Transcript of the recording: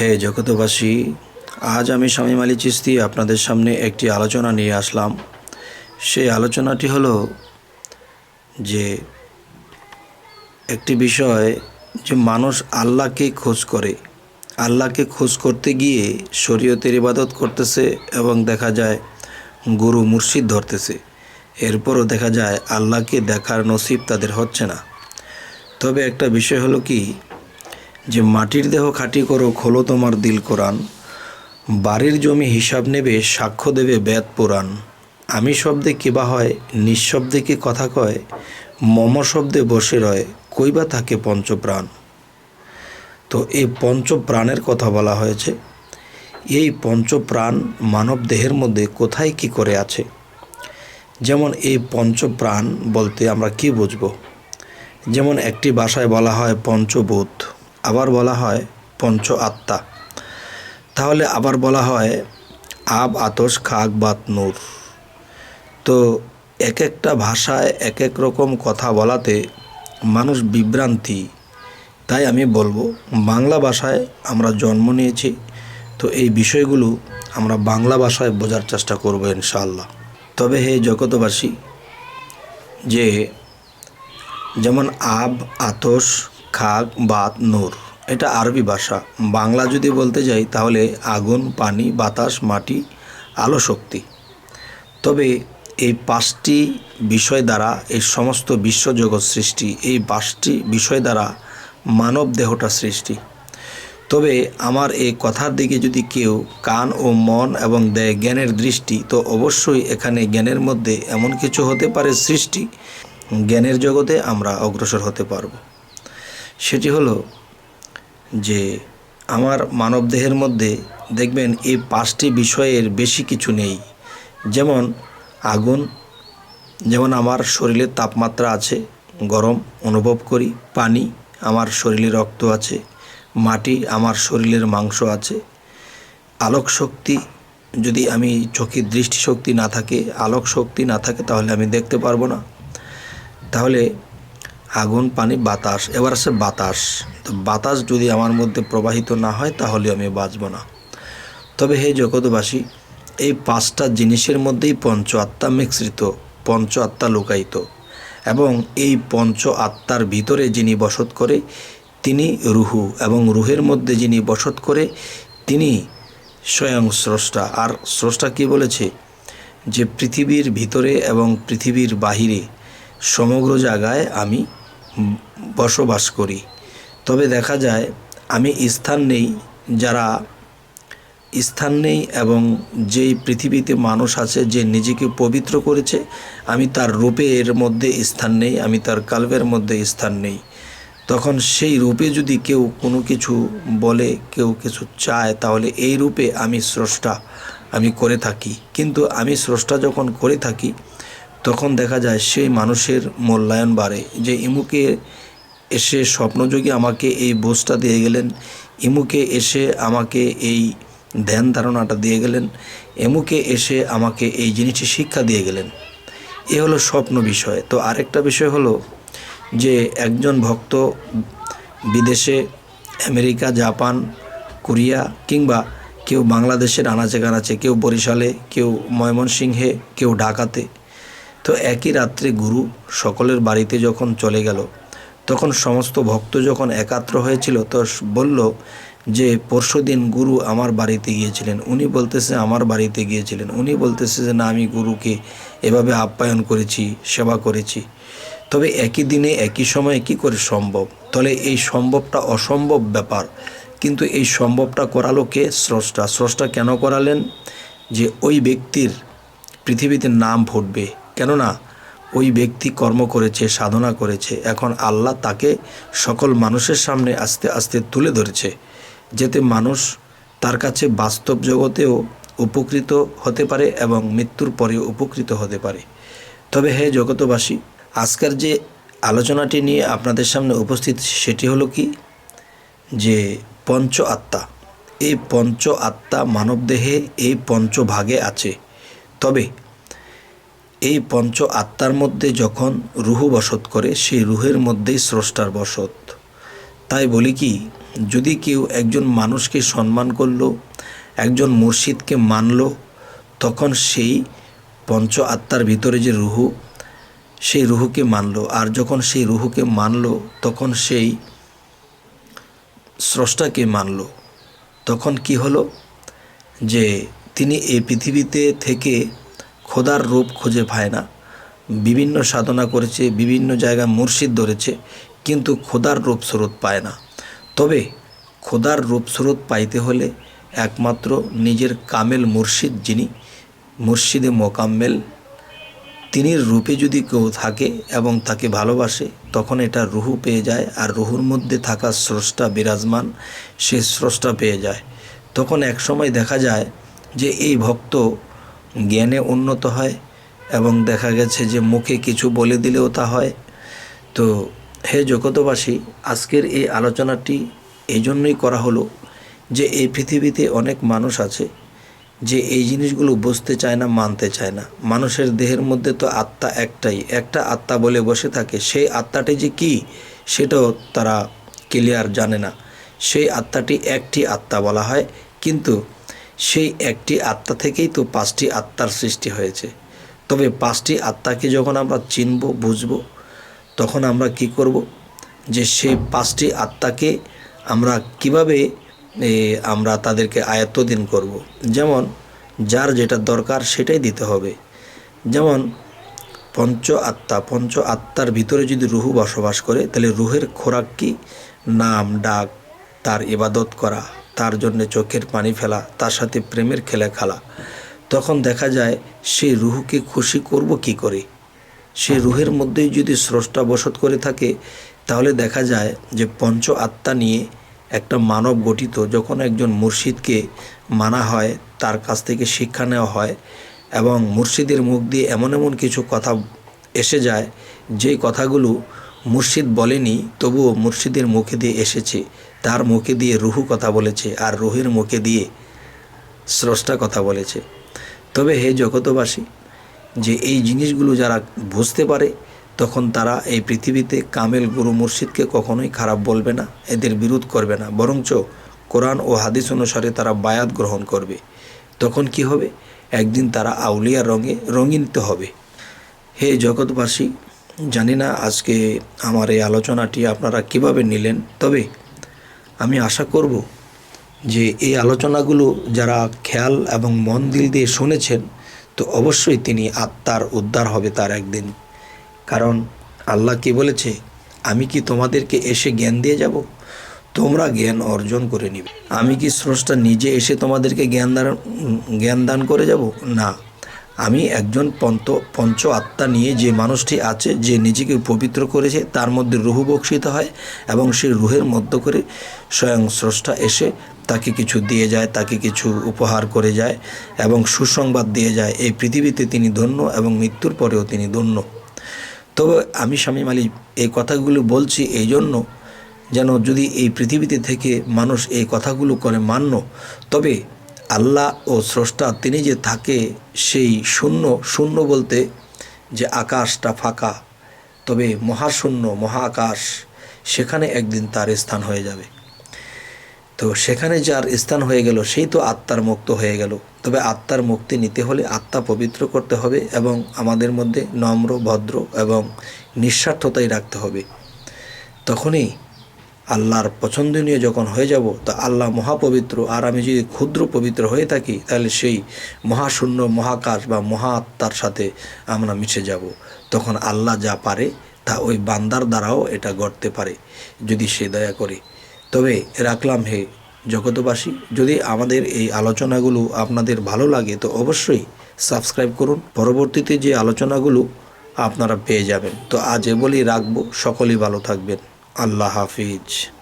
হে জগতবাসী আজ আমি স্বামী মালি চিস্তি আপনাদের সামনে একটি আলোচনা নিয়ে আসলাম। সেই আলোচনাটি হলো যে একটি বিষয় যে মানুষ আল্লাহকে খোঁজ করে। আল্লাহকে খোঁজ করতে গিয়ে শরীয়তের ইবাদত করতেছে এবং দেখা যায় গুরু মুর্শিদ ধরতেছে। এরপরও দেখা যায় আল্লাহকে দেখার নসিব তাদের হচ্ছে না। তবে একটা বিষয় হলো কি যে মাটির দেহ খাঁটি করো, খোলো তোমার দিল কোরআন। বাড়ির জমি হিসাব নেবে, সাক্ষ্য দেবে বেদ পুরাণ। আমি শব্দে কিবা হয়, নিঃশব্দে কি কথা কয়, মম শব্দে বসে রয় কইবা থাকে পঞ্চপ্রাণ? তো এই পঞ্চপ্রাণের কথা বলা হয়েছে। এই পঞ্চপ্রাণ মানব দেহের মধ্যে কোথায় কি করে আছে? যেমন এই পঞ্চপ্রাণ বলতে আমরা কি বুঝব? যেমন একটি ভাষায় বলা হয় পঞ্চভূত। আবার বলা হয় পঞ্চ আত্মা। তাহলে আবার বলা হয় আব, আতস খাক বাত, নূর। তো এক একটা ভাষায় এক এক রকম কথা বলাতে মানুষ বিভ্রান্তি। তাই আমি বলব, বাংলা ভাষায় আমরা জন্ম নিয়েছি, তো এই বিষয়গুলো আমরা বাংলা ভাষায় বোঝার চেষ্টা করব ইনশাআল্লাহ। তবে হে জগতবাসী যে যেমন আব, আতস খাক বাত, নূর। এটা আরবি ভাষা। বাংলা যদি বলতে যাই, তাহলে আগুন, পানি, বাতাস, মাটি, আলো, শক্তি। তবে এই পাঁচটি বিষয় দ্বারা, এই সমস্ত বিশ্বজগৎ সৃষ্টি, এই পাঁচটি বিষয় দ্বারা মানব দেহটা সৃষ্টি। তবে আমার এই কথার দিকে যদি কেউ কান ও মন এবং দেয় জ্ঞানের দৃষ্টি, তো অবশ্যই এখানে জ্ঞানের মধ্যে এমন কিছু হতে পারে সৃষ্টি। জ্ঞানের জগতে আমরা অগ্রসর হতে পারব। সেটি হলো যে আমার মানবদেহের মধ্যে দেখবেন এই পাঁচটি বিষয়ের বেশি কিছু নেই। যেমন আগুন, যেমন আমার শরীরের তাপমাত্রা আছে, গরম অনুভব করি, পানি আমার শরীরে রক্ত আছে, মাটি আমার শরীরের মাংস আছে, আলোক শক্তি যদি আমি চোখের দৃষ্টিশক্তি না থাকে, আলোক শক্তি না থাকে তাহলে আমি দেখতে পারব না। তাহলে আগুন, পানি, বাতাস এবার আছে বাতাস। তো বাতাস যদি আমার মধ্যে প্রবাহিত না হয় তাহলে আমি বাঁচব না। তবে হে জগতবাসী এই পাঁচটা জিনিসের মধ্যেই পঞ্চ আত্মা মিশ্রিত পঞ্চ আত্মা লুকায়িত। এবং এই পঞ্চ আত্মার ভিতরে যিনি বসত করে, তিনি রুহু। এবং রুহের মধ্যে যিনি বসত করে, তিনি স্বয়ং স্রষ্টা। আর স্রষ্টা কি বলেছে? যে পৃথিবীর ভিতরে এবং পৃথিবীর বাহিরে, সমগ্র জায়গায় আমি বসবাস করি। তবে দেখা যায়, আমি স্থান নেই, যারা স্থান নেই এবং যেই পৃথিবীতে মানুষ আছে, যে নিজেকে পবিত্র করেছে, আমি তার রূপের মধ্যে স্থান নেই, আমি তার কালবের মধ্যে স্থান নেই। তখন সেই রূপে যদি কেউ কোনো কিছু বলে, কেউ কিছু চায়, তাহলে এই রূপে আমি স্রষ্টা, আমি করে থাকি। কিন্তু আমি স্রষ্টা যখন করে থাকি তখন দেখা যায় সেই মানুষের মূল্যায়ন বাড়ে যে ইমুকে এসে স্বপ্নযোগী আমাকে এই বোঝটা দিয়ে গেলেন, ইমুকে এসে আমাকে এই ধ্যান ধারণাটা দিয়ে গেলেন এমুকে এসে আমাকে এই জিনিসটি শিক্ষা দিয়ে গেলেন। এ হলো স্বপ্ন বিষয়। তো আরেকটা বিষয় হলো যে একজন ভক্ত বিদেশে, আমেরিকা, জাপান, কোরিয়া কিংবা কেউ বাংলাদেশের আনাচে কানাচে কেউ বরিশালে, কেউ ময়মনসিংহে, কেউ ঢাকাতে তো একই রাত্রে গুরু সকলের বাড়িতে যখন চলে গেল, তখন সমস্ত ভক্ত যখন একাত্র হয়েছিল, তো বলল যে, পরশু দিন গুরু আমার বাড়িতে গিয়েছিলেন। উনি বলতেছে, আমার বাড়িতে গিয়েছিলেন। উনি বলতেছে যে, না, আমি গুরুকে এভাবে আপ্যায়ন করেছি, সেবা করেছি। তবে একই দিনে, একই সময়ে কি করে সম্ভব? তাহলে এই সম্ভবটা অসম্ভব ব্যাপার। কিন্তু এই সম্ভবটা করালো কে? স্রষ্টা। স্রষ্টা কেন করালেন? যে, ওই ব্যক্তির পৃথিবীতে নাম ফুটবে কেননা, ওই ব্যক্তি কর্ম করেছে, সাধনা করেছে, এখন আল্লাহ তাকে সকল মানুষের সামনে আস্তে আস্তে তুলে ধরেছে, যাতে মানুষ তার কাছে বাস্তব জগতেও উপকৃত হতে পারে এবং মৃত্যুর পরেও উপকৃত হতে পারে। তবে হে জগতবাসী আজকের যে আলোচনাটি নিয়ে আপনাদের সামনে উপস্থিত, সেটি হলো কি? যে পঞ্চ আত্মা, এই পঞ্চ আত্মা মানবদেহে এই পঞ্চভাগে আছে। তবে এই পঞ্চ আত্মার মধ্যে যখন রুহু বসত করে, সেই রুহের মধ্যেই স্রষ্টার বসত। তাই বলি কি, যদি কেউ একজন মানুষকে সম্মান করল, একজন মুর্শিদকে মানল, তখন সেই পঞ্চ আত্মার ভিতরে যে রুহু, সেই রুহুকে মানল। আর যখন সেই রুহুকে মানল, তখন সেই স্রষ্টাকে মানল। তখন কি হলো? যে তিনি এই পৃথিবীতে থেকে খোদার রূপ খুঁজে পায় না। বিভিন্ন সাধনা করেছে, বিভিন্ন জায়গায় মুর্শিদ ধরেছে, কিন্তু খোদার রূপ স্রোত পায় না। তবে খোদার রূপ স্রোত পাইতে হলে একমাত্র নিজের কামেল মুর্শিদ যিনি, মুর্শিদে মোকাম্মেল, তিনি রূপে যদি কেউ থাকে এবং তাকে ভালোবাসে, তখন এটা রুহু পেয়ে যায় আর রুহুর মধ্যে থাকা স্রষ্টা বিরাজমান, সে স্রষ্টা পেয়ে যায়। তখন এক সময় দেখা যায় যে এই ভক্ত জ্ঞানে উন্নত হয় এবং দেখা গেছে যে মুখে কিছু বলে দিলেও তা হয়। তো হে জগতবাসী আজকের এই আলোচনাটি এই জন্যই করা হলো যে এই পৃথিবীতে অনেক মানুষ আছে যে এই জিনিসগুলো বুঝতে চায় না, মানতে চায় না। মানুষের দেহের মধ্যে তো আত্মা একটাই। একটা আত্মা বলে বসে থাকে। সেই আত্মাটি যে কি, সেটাও তারা ক্লিয়ার জানে না। সেই আত্মাটি একটি আত্মা বলা হয়। কিন্তু সেই একটি আত্মা থেকেই তো পাঁচটি আত্মার সৃষ্টি হয়েছে। তবে পাঁচটি আত্মাকে যখন আমরা চিনব, বুঝব, তখন আমরা কি করব? যে সেই পাঁচটি আত্মাকে আমরা কীভাবে আমরা তাদেরকে আয়ত্তদিন করব। যেমন, যার যেটা দরকার সেটাই দিতে হবে। যেমন, পঞ্চ আত্মা, পঞ্চ আত্মার ভিতরে যদি রুহু বসবাস করে, তাহলে রুহের খোরাক কি? নাম, ডাক, তার ইবাদত করা। তার জন্য চোখের পানি ফেলা, তার সাথে প্রেমের খেলা খেলা। তখন দেখা যায়, সে রুহুকে খুশি করব কি করে? সে রুহের মধ্যেই যদি স্রষ্টা বসত করে থাকে, তাহলে দেখা যায় যে পঞ্চ আত্মা নিয়ে একটা মানব গঠিত যখন একজন মুর্শিদকে মানা হয়, তার কাছ থেকে শিক্ষা নেওয়া হয় এবং মুর্শিদের মুখ দিয়ে এমন এমন কিছু কথা এসে যায়, যেই কথাগুলো মুর্শিদ বলেনি, তবুও মুর্শিদের মুখে দিয়ে এসেছে। তার মুখে দিয়ে রুহু কথা বলেছে আর রুহের মুখে দিয়ে স্রষ্টা কথা বলেছে। তবে হে জগতবাসী যে এই জিনিসগুলো যারা বুঝতে পারে, তখন তারা এই পৃথিবীতে কামেল গুরু মুর্শিদকে কখনোই খারাপ বলবে না, এদের বিরোধ করবে না। বরঞ্চ কোরআন ও হাদিস অনুসারে তারা বায়াত গ্রহণ করবে। তখন কি হবে? একদিন তারা আউলিয়া রঙে রঙিনিত হবে। হে জগৎবাসী, জানি না আজকে আমার এই আলোচনাটি আপনারা কীভাবে নিলেন, তবে আমি আশা করব যে এই আলোচনাগুলো যারা খেয়াল এবং মন দিল দিয়ে শুনেছেন, তো অবশ্যই তিনি আত্মার উদ্ধার হবে তার একদিন। কারণ আল্লাহ কি বলেছে, আমি কি তোমাদেরকে এসে জ্ঞান দিয়ে যাব? তোমরা জ্ঞান অর্জন করে নিবে। আমি কি স্রষ্টা নিজে এসে তোমাদেরকে জ্ঞান দান জ্ঞান দান করে যাব? না। আমি একজন পঞ্চ পঞ্চ আত্মা নিয়ে যে মানুষটি আছে, যে নিজেকে পবিত্র করেছে, তার মধ্যে রুহু বক্ষিত হয় এবং সেই রুহের মধ্য করে স্বয়ং স্রষ্টা এসে তাকে কিছু দিয়ে যায়, তাকে কিছু উপহার করে যায় এবং সুসংবাদ দিয়ে যায়। এই পৃথিবীতে তিনি ধন্য এবং মৃত্যুর পরেও তিনি ধন্য। তবে আমি স্বামী মালিক, এই কথাগুলো বলছি এই জন্য যেন যদি এই পৃথিবীতে থেকে মানুষ এই কথাগুলো করে মান্য, তবে আল্লাহ ও স্রষ্টা তিনি যে থাকে সেই শূন্য শূন্য বলতে যে আকাশটা ফাঁকা, তবে মহাশূন্য, মহাকাশ, সেখানে একদিন তার স্থান হয়ে যাবে। তো সেখানে যার স্থান হয়ে গেল, সেই তো আত্মার মুক্ত হয়ে গেল। তবে আত্মার মুক্তি নিতে হলে আত্মা পবিত্র করতে হবে এবং আমাদের মধ্যে নম্র, ভদ্র এবং নিঃস্বার্থতাই রাখতে হবে। তখনই আল্লাহর পছন্দনীয় যখন হয়ে যাব, তো আল্লাহ মহাপবিত্র। আর আমি যদি ক্ষুদ্র পবিত্র হয়ে থাকি, তাহলে সেই মহাশূন্য মহাকাশ বা মহা আত্মার সাথে আমরা মিশে যাব। তখন আল্লাহ যা পারে, তা ওই বান্দার দ্বারাও এটা গড়তে পারে, যদি সে দয়া করে। তবে রাখলাম হে জগতবাসী যদি আমাদের এই আলোচনাগুলো আপনাদের ভালো লাগে, তো অবশ্যই সাবস্ক্রাইব করুন। পরবর্তীতে যে আলোচনাগুলো আপনারা পেয়ে যাবেন, তো আজ এ বলেই রাখব। সকলেই ভালো থাকবেন। আল্লাহ হাফিজ।